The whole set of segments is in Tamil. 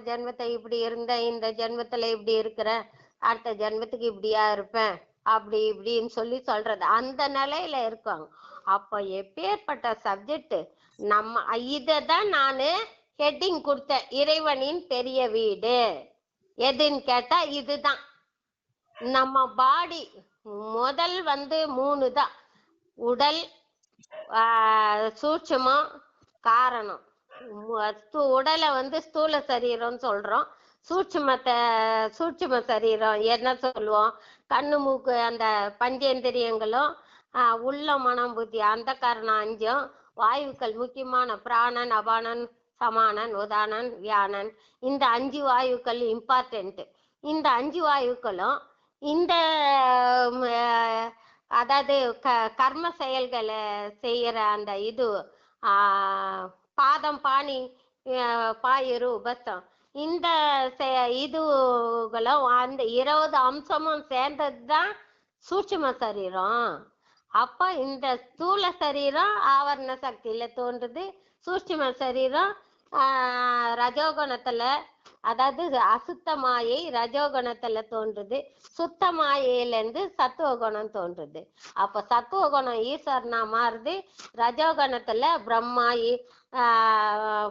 ஜென்மத்தை இப்படி இருந்தேன் இந்த ஜென்மத்துல இப்படி இருக்கிறேன் அடுத்த ஜென்மத்துக்கு இப்படியா இருப்பேன் அப்படி இப்படின்னு சொல்லி சொல்றது. அந்த நிலையில இருக்காங்க. அப்ப எப்பேற்பட்ட சப்ஜெக்ட் நம்ம இததான் நானு ஹெட்டிங் கொடுத்தேன். இறைவனின் பெரிய வீடு. எதுன்னு கேட்டா இதுதான். நம்ம பாடி முதல் வந்து மூணு தான் உடல் ஆஹ் காரணம். உடலை வந்து ஸ்தூல சரீரம்னு சொல்றோம். சூட்சுமத்தை சூட்சும சரீரம் என்ன சொல்லுவோம்? கண்ணு மூக்கு அந்த பஞ்சேந்திரியங்களும் உள்ள மனம் புத்தி அந்த காரணம் அஞ்சும் வாயுக்கள் முக்கியமான பிராணன் அபானன் சமானன் உதானன் வியானன். இந்த அஞ்சு வாயுக்கள் இம்பார்ட்டன்ட் இந்த அஞ்சு வாயுக்களும் இந்த அதாவது க கர்ம செயல்களை செய்யற அந்த இது ஆஹ், பாதம் பாணி பாயிரு உபத்தம் உபஸ்தம். இந்த செ- இதுகளும் அந்த இருபது அம்சமும் சேர்ந்தது தான் சூட்சும சரீரம். அப்ப இந்த ஸ்தூல சரீரம் ஆவரண சக்தியில தோன்றுது. சூட்சும சரீரம் ரஜோகுணத்துல அதாவது அசுத்த மாயை ரஜோகுணத்துல தோன்றுது. சுத்த மாயையிலேருந்து சத்துவ குணம் தோன்றுது. அப்ப சத்துவ குணம் ஈஸ்வரனா மாறுது. ரஜோகுணத்துல பிரம்மா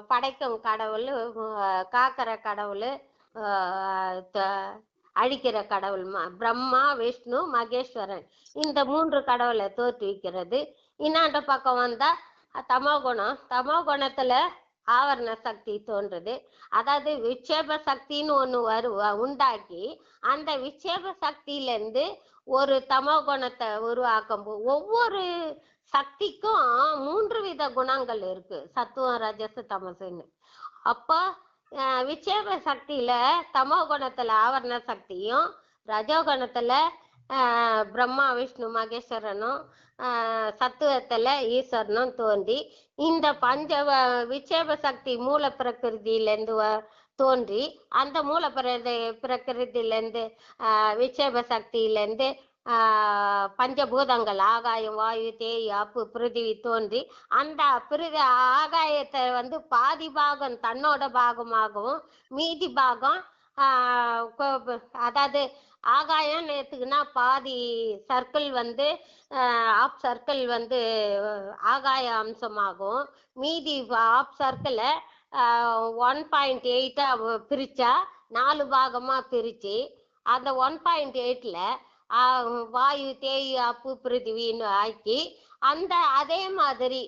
படைக்கும் கடவுள் காக்கிற கடவுள் த- அழிக்கிற கடவுள் பிரம்மா விஷ்ணு மகேஸ்வரன். இந்த மூன்று கடவுளை தோற்றுவிக்கிறது. இன்னாண்ட பக்கம் வந்தா தமோ குணம் தமோ குணத்துல ஆவரண சக்தி தோன்றுது. அதாவது விட்சேப சக்தின்னு ஒண்ணு வரு உண்டாக்கி அந்த விட்சேப சக்தியில இருந்து ஒரு தமோ குணத்தை உருவாக்கும் ஒவ்வொரு சக்திக்கும் மூன்று வித குணங்கள் இருக்கு. சத்துவம் ரஜசு தமசுன்னு. அப்போ விட்சேப சக்தியில தமோ குணத்துல ஆவரண சக்தியும் ரஜோகுணத்துல பிரம்மா விஷ்ணு மகேஸ்வரனும் ஆஹ், சத்துவத்துல ஈஸ்வரனும் தோன்றி இந்த பஞ்ச விட்சேப சக்தி மூல பிரகிருதியிலேருந்து வ தோன்றி அந்த மூல பிரதி பிரகிருதியிலேருந்து விட்சேப சக்தியிலேருந்து ஆஹ், பஞ்சபூதங்கள் ஆகாயம் வாயு தேய் அப்பு பிருதிவி தோன்றி அந்த பிருதி ஆகாயத்தை வந்து பாதி பாகம் தன்னோட பாகமாகவும் மீதி பாகம் ஆஹ், அதாவது ஆகாயம் நேத்துக்குன்னா பாதி சர்க்கிள் வந்து ஆஃப் சர்க்கிள் வந்து ஆகாய அம்சமாகும். மீதி ஆஃப் சர்க்கிளை ஒன் பாயிண்ட் எயிட்டா பிரிச்சா நாலு பாகமா பிரிச்சு அந்த ஒன் பாயிண்ட் எயிட்ல வாயு தேய் அப்பு பிருத்திவின்னு ஆக்கி அந்த அதே மாதிரி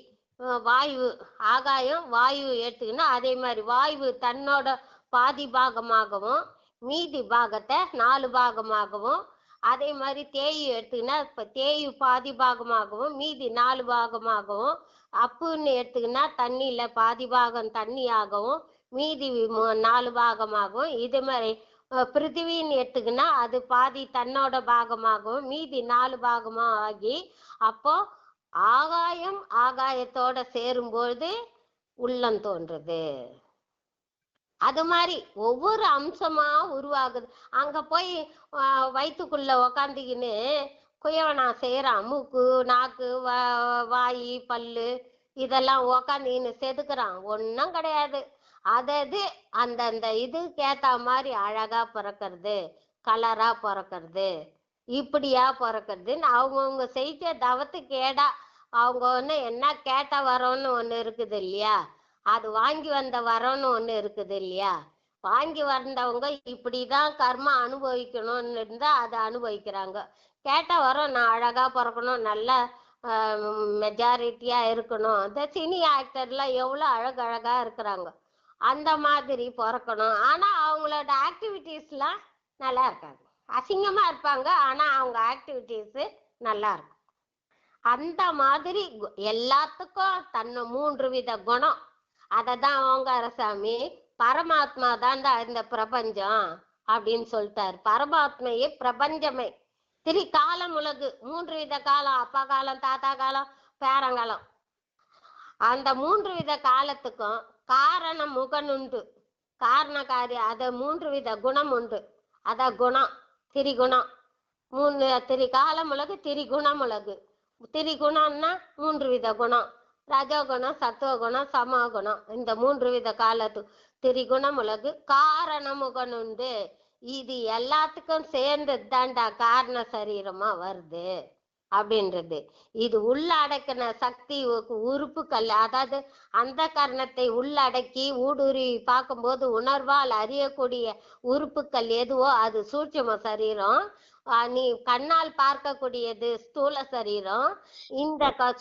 வாயு ஆகாயம் வாயு எடுத்துக்கினா அதே மாதிரி வாயு தன்னோட பாதி பாகமாகவும் மீதி பாகத்தை நாலு பாகமாகவும் அதே மாதிரி தேயு எடுத்துக்கினா இப்போ தேயு பாதி பாகமாகவும் மீதி நாலு பாகமாகவும் அப்புன்னு எடுத்துக்கினா தண்ணியில் பாதி பாகம் தண்ணியாகவும் மீதி மு- நாலு பாகமாகவும் இது மாதிரி பிருத்திவின்னு எடுத்துக்கினா அது பாதி தன்னோட பாகமாகவும் மீதி நாலு பாகமாக ஆகி அப்போ ஆகாயம் ஆகாயத்தோட சேரும்பொழுது உள்ளம் தோன்றுது. அது மாதிரி ஒவ்வொரு அம்சமா உருவாகுது. அங்க போய் வயிற்றுக்குள்ள உக்காந்துக்கின்னு குயவனா செய்யறான் மூக்கு நாக்கு வாய் பல்லு இதெல்லாம் உக்காந்துக்கின்னு செதுக்குறான். ஒன்றும் கிடையாது. அதது அந்தந்த இதுக்கு ஏத்த மாதிரி அழகா பிறக்கிறது கலரா பிறக்கிறது இப்படியா பிறக்கிறதுன்னு அவங்கவுங்க செய்த தவத்துக்கு ஏடா அவங்க ஒன்று என்ன கேட்ட வரோன்னு ஒன்று இருக்குது இல்லையா? அது வாங்கி வந்த வரம்னு ஒண்ணு இருக்குது இல்லையா? வாங்கி வந்தவங்க இப்படிதான் கர்மா அனுபவிக்கணும்னு இருந்தா அதை அனுபவிக்கிறாங்க. கேட்ட வரம் நான் அழகா பிறக்கணும் நல்ல மெஜாரிட்டியா இருக்கணும். இந்த சினி ஆக்டர்லாம் எவ்வளவு அழகழகா இருக்கிறாங்க. அந்த மாதிரி பிறக்கணும். ஆனா அவங்களோட ஆக்டிவிட்டீஸ்லாம் நல்லா இருக்காது. அசிங்கமா இருப்பாங்க ஆனா அவங்க ஆக்டிவிட்டீஸ் நல்லா இருக்கும். அந்த மாதிரி எல்லாத்துக்கும் தன்னை மூன்று வித குணம். அததான் ஓங்காரசாமி பரமாத்மா தான்டா இந்த பிரபஞ்சம் அப்படின்னு சொல்லிட்டாரு. பரமாத்மையே பிரபஞ்சமே. திரி காலம் உலகு மூன்று வித காலம் அப்பா காலம் தாத்தா காலம் பேரங்காலம் அந்த மூன்று வித காலத்துக்கும் காரண முகனுண்டு காரண காரிய அத மூன்று வித குணம் உண்டு. அத குணம் திரிகுணம். மூணு திரிகாலம் உலகு திரிகுணம் உலகு. திரிகுணம்னா மூன்று வித குணம். ரஜோகுணம் சத்துவகுணம் சமகுணம். இந்த மூன்று வித காலத்து திரிகுணமுலகு காரணமுகனுண்டு. இது எல்லாத்துக்கும் சேர்ந்தது தான்டா காரண சரீரமா வருது. அப்படின்றது. இது உள்ளடக்கின சக்தி உறுப்புகள் அதாவது அந்த கரணத்தை உள்ளடக்கி ஊடுருவி பார்க்கும்போது உணர்வால் அறியக்கூடிய உறுப்புகள் எதுவோ அது சூட்சம சரீரம் நீ கண்ணால் பார்க்கக்கூடியது ஸ்தூல சரீரம். இந்த க-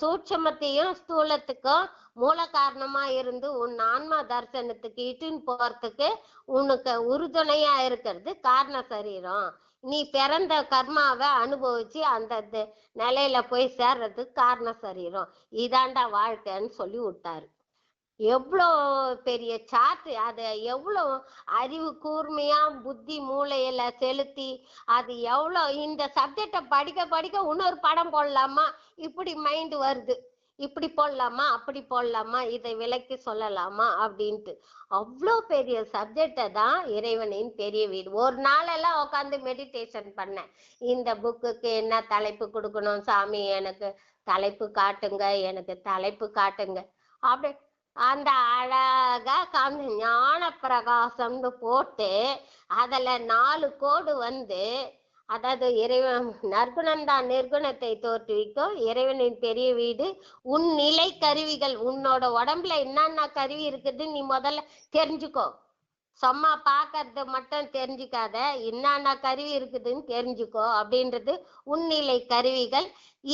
ஸ்தூலத்துக்கும் மூல காரணமா இருந்து உன் ஆன்மா தரிசனத்துக்கு இட்டுன்னு போறதுக்கு உனக்கு உறுதுணையா இருக்கிறது காரண சரீரம். நீ பிறந்த கர்மாவை அனுபவிச்சு அந்த த- நிலையில போய் சேர்றதுக்கு காரண சரீரம். இதாண்டா வாழ்க்கைன்னு சொல்லி விட்டாரு. எவ்வளோ பெரிய சார்ட் அதை எவ்வளோ அறிவு கூர்மையா புத்தி மூளையில செலுத்தி அது எவ்வளோ இந்த சப்ஜெக்டை படிக்க படிக்க இன்னொரு படம் போடலாமா? இப்படி மைண்ட் வருது. இப்படி போடலாமா? அப்படி போடலாமா? இதை விளக்கி சொல்லலாமா? அப்படின்ட்டு. அவ்வளோ பெரிய சப்ஜெக்டை தான் இறைவனின் பெரிய வீடு. ஒரு நாளெல்லாம் உட்காந்து மெடிடேஷன் பண்ணேன். இந்த புக்குக்கு என்ன தலைப்பு கொடுக்கணும்? சாமி எனக்கு தலைப்பு காட்டுங்க. எனக்கு தலைப்பு காட்டுங்க. அப்படி அந்த அழகா காமி ஞான பிரகாசம்னு போட்டு அதுல நாலு கோடு வந்து அதாவது இறைவன் நற்குணம் தான் நிர்குணத்தை தோற்றுவிக்கும். இறைவனின் பெரிய வீடு உன் நிலை கருவிகள் உன்னோட உடம்புல என்னென்ன கருவி இருக்குதுன்னு நீ முதல்ல தெரிஞ்சுக்கோ. சும்மா பாக்குறது மட்டும் தெரிஞ்சுக்காத என்னென்ன கருவி இருக்குதுன்னு தெரிஞ்சுக்கோ அப்படின்றது உன்னிலை கருவிகள்.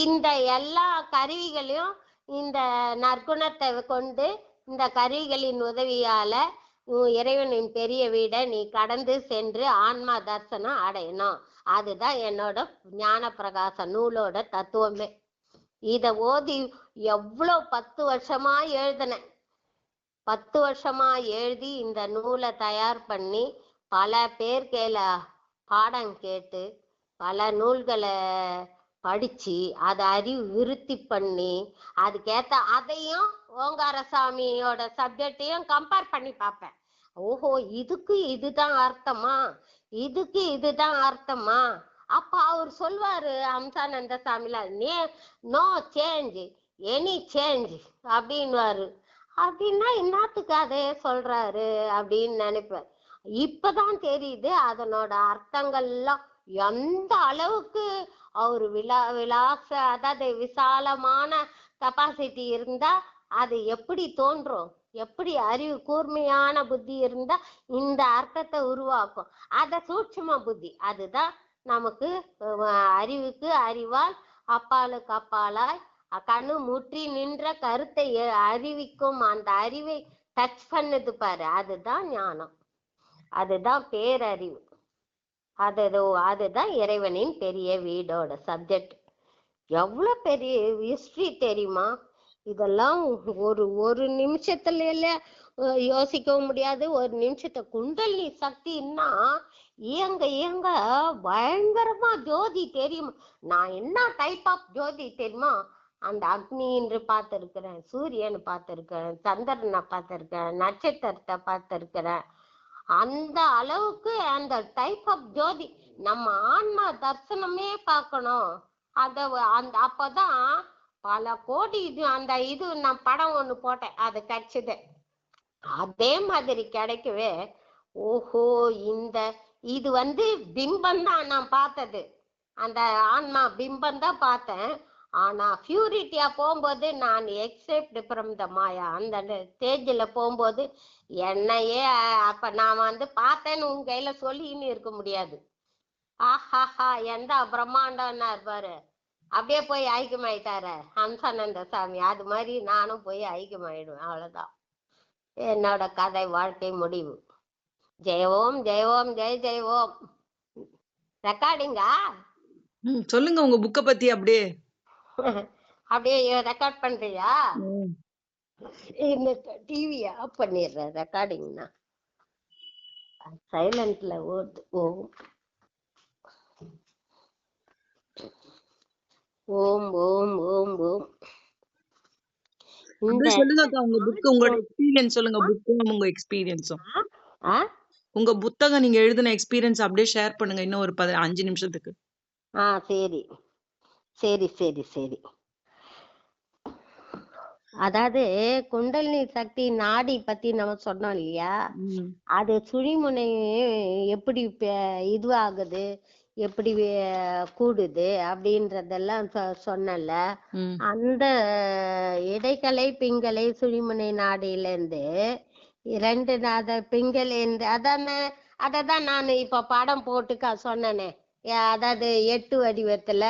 இந்த எல்லா கருவிகளையும் இந்த நற்குணத்தை கொண்டு இந்த கருவிகளின் உதவியால உன் இறைவனின் பெரிய வீடை நீ கடந்து சென்று ஆன்மா தர்சனம் அடையணும். அதுதான் என்னோட ஞான பிரகாச நூலோட தத்துவமே. இத ஓதி எவ்வளோ பத்து வருஷமா எழுதினேன். பத்து வருஷமா எழுதி இந்த நூலை தயார் பண்ணி பல பேர் கேல பாடம் கேட்டு பல நூல்களை படிச்சு அதை அறிவு விருத்தி பண்ணி அதுக்கேத்த அதையும் ஓங்காரசாமியோட சப்ஜெக்டையும் கம்பேர் பண்ணி பார்ப்பேன். ஓஹோ இதுக்கு இதுதான் அர்த்தமா? இதுக்கு இதுதான் அர்த்தமா? அப்ப அவர் சொல்வாரு அம்சானந்த சாமில நே நோ சேஞ்ச் எனி சேஞ்ச் அப்படின்வாரு அப்படின்னா என்னத்துக்கு அதே சொல்றாரு அப்படின்னு நினைப்பேன் இப்பதான் தெரியுது அதனோட அர்த்தங்கள்லாம். எந்த அளவுக்கு அவர் விலா விலாச அதாவது விசாலமான கெப்பாசிட்டி இருந்தா அது எப்படி தோன்றும்? எப்படி அறிவு கூர்மையான புத்தி இருந்தா இந்த அர்த்தத்தை உருவாக்கும். அத சூட்சும புத்தி. அதுதான் நமக்கு அறிவுக்கு அறிவால் அப்பாலுக்கு அப்பாலாய் கண்ணு முற்றி நின்ற கருத்தை அறிவிக்கும் அந்த அறிவை டச் பண்ணுது பாரு. அதுதான் ஞானம். அதுதான் பேரறிவு. அது அதுதான் இறைவனின் பெரிய வீடோட சப்ஜெக்ட் எவ்வளவு பெரிய ஹிஸ்டரி தெரியுமா? இதெல்லாம் ஒரு ஒரு நிமிஷத்துல யோசிக்கவும் முடியாது. ஒரு நிமிஷத்தை குண்டலினி சக்தின்னா இயங்க இயங்க பயங்கரமா ஜோதி தெரியும். நான் என்ன டைப் ஆஃப் ஜோதி தெரியுமா? அந்த அக்னி என்று பார்த்திருக்கிறேன் சூரியன் பார்த்திருக்கிறேன் சந்திரனை பார்த்திருக்கிறேன் நட்சத்திரத்தை பார்த்திருக்கிறேன். அந்த அளவுக்கு அந்த டைப் ஆஃப் ஜோதி. நம்ம ஆன்மா தர்சனமே பார்க்கணும். அத அந்த அப்பதான் பல கோடி இது அந்த இது நான் படம் ஒண்ணு போட்டேன் அது கிடைச்சது. அதே மாதிரி கிடைக்கவே ஓஹோ இந்த இது வந்து பிம்பம் தான் நான் பார்த்தது. அந்த ஆன்மா பிம்பம் தான் பார்த்தேன். ஆனா பியூரிட்டியா போகும்போது நான் எக்ஸெப்ட் ஃப்ரம் த மாயா அந்த ஸ்டேஜில் போகும்போது என்னையே அப்ப நான் வந்து பார்த்தேன்னு உன் கையில சொல்லின்னு இருக்க முடியாது. ஆஹாஹா எந்த பிரம்மாண்டம்னா இருப்பாரு அப்படியே போய் ஐக்கியமாயிட்டாரு. ஹம்சானந்த சாமி. அது மாதிரி நானும் போய் ஐக்கியமாயிடுவேன். அவ்வளவுதான். என்னோட கதை வாழ்க்கை முடிவு. ஜெய ஓம் ஜெய ஓம் ஜெய ஜெய ஓம் ரெக்கார்டிங்கா சொல்லுங்க உங்க புக்க பத்தி அப்படியே. அப்படியே ரெக்கார்ட் பண்றியா. இந்த டிவி ஆஃப் பண்ணிடுறேன். ரெக்கார்டிங்னா சைலண்ட்ல ஓடுது ஓம் ஓம் ஓம் ஓம். இந்த சொல்லுங்க அக்கா உங்க புக் உங்களோட எக்ஸ்பீரியன்ஸ் சொல்லுங்க புக்கும் உங்க எக்ஸ்பீரியன்ஸும் உங்க புத்தகம் நீங்க எழுதின எக்ஸ்பீரியன்ஸ் அப்படியே ஷேர் பண்ணுங்க இன்னும் ஒரு பதி அஞ்சு நிமிஷத்துக்கு. ஆ சரி. சரி சரி சரி. அதாவது குண்டலினி சக்தி நாடி பத்தி நம்ம சொன்னோம் இல்லையா. அது சுழிமுனை எப்படி இதுவாகுது? எப்படி கூடுது அப்படின்றதெல்லாம் சொன்னல. அந்த இடைக்கலை பிங்கலை சுழிமுனை நாடியில இருந்து இரண்டு அத பிங்கலேந்து அதான அததான் நான் இப்ப படம் போட்டு க- சொன்னேனே அதாவது எட்டு வடிவத்துல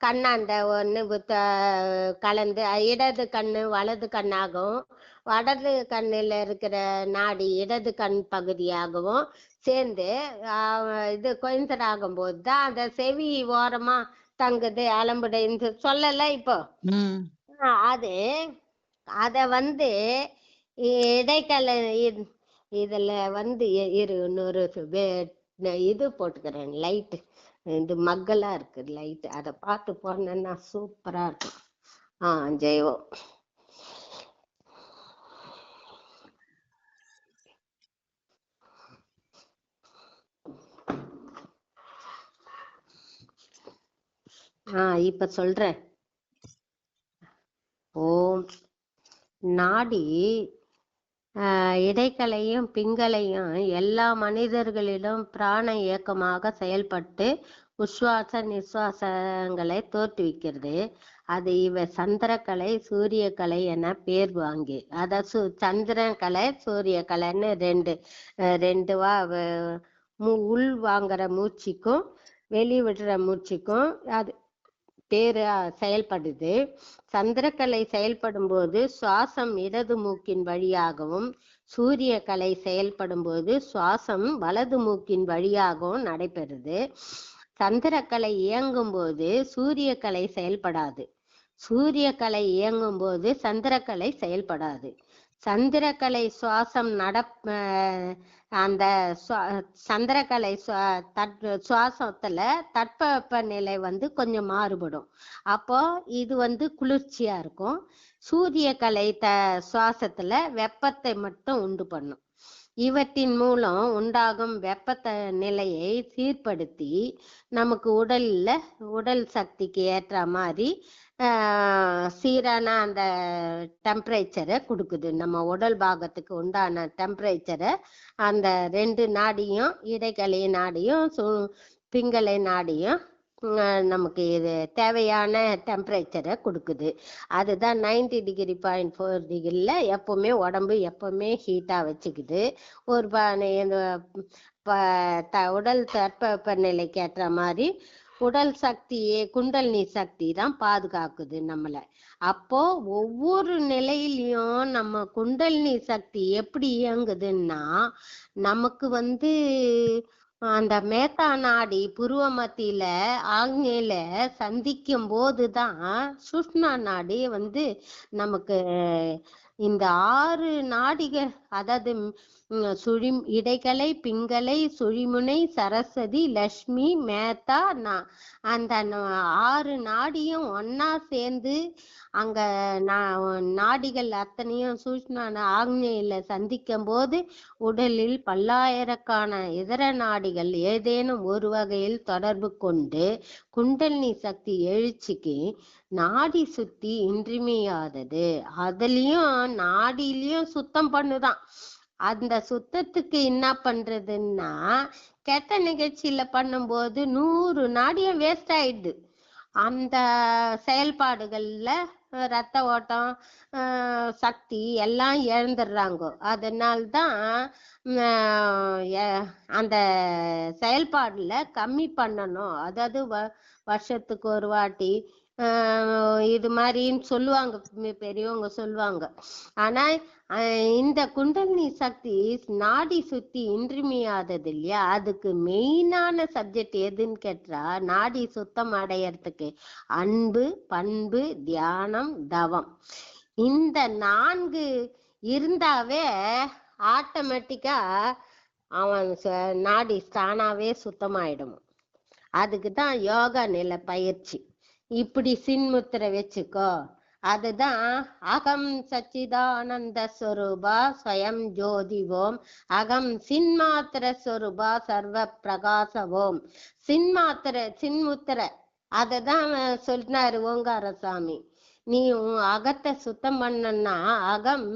கண்ணாண்ட ஒண்ணு புத்த கலந்து இடது கண்ணு வலது கண்ணாகவும் வலது கண்ணுல இருக்கிற நாடி இடது கண் பகுதியாகவும் சேர்ந்து ஆஹ் இது கொயின்சர் ஆகும்போது தான் அந்த செவி ஓரமா தங்குது அலம்புட இந்த சொல்லல இப்போ. ஆஹ் அது அத வந்து இடைக்கல இதுல வந்து இரு இன்னொரு இது போட்டுக்கிறேன் லைட் இது மக்கலா இருக்கு லைட் அத பார்த்து போனேன்னா சூப்பரா இருக்கும். ஆ ஜெயவோம் ஆஹ் இப்ப சொல்றேன். ஓம். நாடி ஆஹ் இடைக்கலையும் பிங்கலையும் எல்லா மனிதர்களிலும் பிராண இயக்கமாக செயல்பட்டு உஸ்வாச நிஸ்வாசங்களை தோற்றுவிக்கிறது அது இவ சந்திரக்கலை சூரியக்கலை என பேர் வாங்கி அத சு சந்திரக்கலை சூரியக்கலைன்னு ரெண்டு அஹ் ரெண்டு வா உள் வாங்குற மூச்சுக்கும் வெளி விடுற மூச்சுக்கும் அது பேரு செயல்படுது. சந்திரக்கலை செயல்படும் போது சுவாசம் இடது மூக்கின் வழியாகவும் சூரிய கலை செயல்படும் போது சுவாசம் வலது மூக்கின் வழியாகவும் நடைபெறுது. சந்திரக்கலை இயங்கும் போது சூரிய கலை செயல்படாது. சூரிய கலை இயங்கும் போது சந்திரக்கலை செயல்படாது. சந்திரக்கலை சுவாசம் நட அந்த சுவா- சந்திரக்கலை சுவா- தட் சுவாசத்துல தட்பவெப்ப நிலை வந்து கொஞ்சம் மாறுபடும். அப்போ இது வந்து குளிர்ச்சியா இருக்கும். சூரிய கலை த சுவாசத்துல வெப்பத்தை மட்டும் உண்டு பண்ணும். இவற்றின் மூலம் உண்டாகும் வெப்ப நிலையை சீர்படுத்தி நமக்கு உடல்ல உடல் சக்திக்கு ஏற்ற மாதிரி சீரான அந்த டெம்பரேச்சரை கொடுக்குது. நம்ம உடல் பாகத்துக்கு உண்டான டெம்பரேச்சரை அந்த ரெண்டு நாடியும் இடைக்கலை நாடியும் சு பிங்களை நாடியும் நமக்கு இது தேவையான டெம்பரேச்சரை கொடுக்குது. அதுதான் நைன்டி டிகிரி பாயிண்ட் ஃபோர் டிகிரியில் எப்போவுமே உடம்பு எப்பவுமே ஹீட்டாக வச்சுக்குது. ஒரு ப ப- த உடல் தட்பவெப்பநிலைக்கு ஏற்ற மாதிரி உடல் சக்தியே குண்டலினி சக்தி தான் பாதுகாக்குது நம்மளை. அப்போ ஒவ்வொரு நிலையிலையும் நம்ம குண்டலினி சக்தி எப்படி இயங்குதுன்னா நமக்கு வந்து அந்த மேத்தா நாடி புருவ மத்தியில ஆங்கில சந்திக்கும் போதுதான் சுஷ்ணா நாடி வந்து நமக்கு இந்த ஆறு நாடிகள் அதாவது சுழி இடைக்கலை பிங்கலை சுழிமுனை சரஸ்வதி லக்ஷ்மி மேத்தா அந்த ஆறு நாடியும் ஒன்னா சேர்ந்து அங்க நா- நாடிகள் அத்தனையும் சூஷ்மான ஆக்னேயில சந்திக்கும் போது உடலில் பல்லாயிரக்கான இதர நாடிகள் ஏதேனும் ஒரு வகையில் தொடர்பு கொண்டு குண்டலினி சக்தி எழுச்சிக்கு நாடி சுத்தி இன்றிமையாதது அதுலயும் நாடியிலயும் சுத்தம் பண்ணுதான். அந்த சுத்தத்துக்கு என்ன பண்றதுன்னா கெட்ட நிகழ்ச்சியில பண்ணும்போது நூறு நாடியும் வேஸ்ட் ஆயிடுது. அந்த செயல்பாடுகள்ல ரத்த ஓட்டம் சக்தி எல்லாம் இழந்துடுறாங்க. அதனால்தான் அந்த செயல்பாடுல கம்மி பண்ணணும். அதாவது வ- வருஷத்துக்கு ஒரு வாட்டி இது மாதிரின்னு சொல்லுவாங்க. பெரியவங்க சொல்லுவாங்க. ஆனா இந்த குண்டலினி சக்தி நாடி சுத்தி இன்றிமையாதது இல்லையா அதுக்கு மெயினான சப்ஜெக்ட் எதுன்னு கேட்டா நாடி சுத்தம் அடையறதுக்கு அன்பு பண்பு தியானம் தவம். இந்த நான்கு இருந்தாவே ஆட்டோமேட்டிக்கா அவன் ச- நாடி தானாவே சுத்தமாயிடும். அதுக்கு தான் யோகா நிலை பயிற்சி. இப்படி சின்முத்திரை வச்சுக்கோ. அதுதான் அகம் சச்சிதானந்த ஸ்வரூபா ஸ்வயம் ஜோதி ஓம் அகம் சின்மாத்திர ஸ்வரூபா சர்வ பிரகாச ஓம் சின்மாத்திர சின்முத்திரை. அததான் சொன்னாரு ஓங்காரசாமி. நீ உன் அகத்தை சுத்தம் பண்ணனா அகம்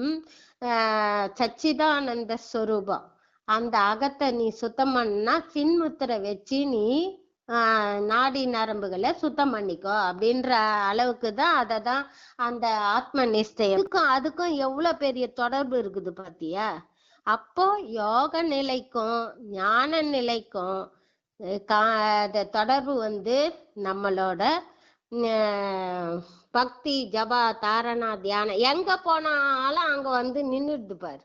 ஆஹ் சச்சிதானந்த ஸ்வரூபம் அந்த அகத்தை நீ சுத்தம் பண்ணா சின்முத்திரை வச்சு நீ நாடி நரம்புகளை சுத்தம் பண்ணிக்கோ அப்படின்ற அளவுக்கு தான் அதை தான் அந்த ஆத்ம நிஷ்டயம் அதுக்கும் எவ்வளவு பெரிய தொடர்பு இருக்குது பாத்தியா? அப்போ யோக நிலைக்கும் ஞான நிலைக்கும் அந்த தொடர்பு வந்து நம்மளோட பக்தி ஜபா தாரணா தியானம். எங்க போனாலும் அங்க வந்து நின்னுடுது பாரு.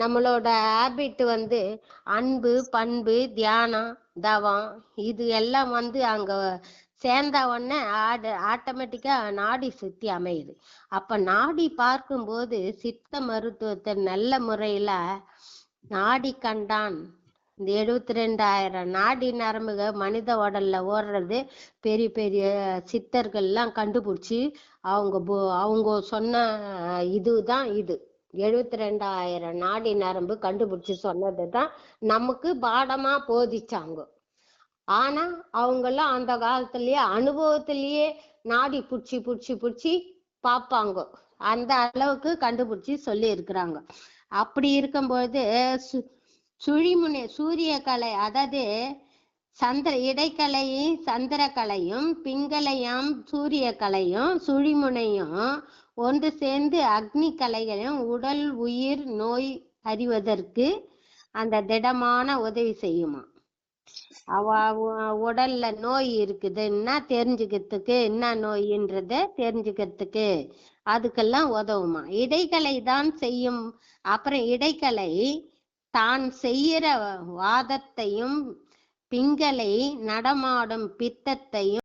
நம்மளோட ஹேபிட் வந்து அன்பு பண்பு தியானம் தவம் இது எல்லாம் வந்து அங்க சேர்ந்த உடனே ஆடு ஆட்டோமேட்டிக்கா நாடி சுத்தி அமையுது. அப்ப நாடி பார்க்கும்போது சித்த மருத்துவத்தை நல்ல முறையில நாடி கண்டான். இந்த எழுபத்தி ரெண்டாயிரம் நாடி நரம்புக மனித உடல்ல ஓடுறது பெரிய பெரிய சித்தர்கள்லாம் கண்டுபிடிச்சி அவங்க அவங்க சொன்ன இதுதான் இது. எழுபத்தி ரெண்டாயிரம் நாடி நரம்பு கண்டுபிடிச்சு சொன்னது தான் நமக்கு பாடமா போதிச்சாங்க. ஆனா அவங்கெல்லாம் அந்த காலத்திலேயே அனுபவத்திலேயே நாடி புடிச்சு புடிச்சு புடிச்சு பார்ப்பாங்க. அந்த அளவுக்கு கண்டுபிடிச்சு சொல்லி இருக்கிறாங்க அப்படி இருக்கும்போது சு- சுழிமுனை சூரிய கலை அதாவது சந்திர இடைக்கலையும் சந்திரக்கலையும் பிங்களையும் சூரிய கலையும் சுழிமுனையும் ஒன்று சேர்ந்து அக்னி கலைகளையும் உடல் உயிர் நோய் அறிவதற்கு அந்த திடமான உதவி செய்யுமா? அவ- உடல்ல நோய் இருக்குதுன்னா தெரிஞ்சுக்கிறதுக்கு என்ன நோயின்றத தெரிஞ்சுக்கிறதுக்கு அதுக்கெல்லாம் உதவுமா? இடைக்கலை தான் செய்யும். அப்புறம் இடைக்கலை தான் செய்யற வாதத்தையும் பிங்களை நடமாடும் பித்தத்தையும்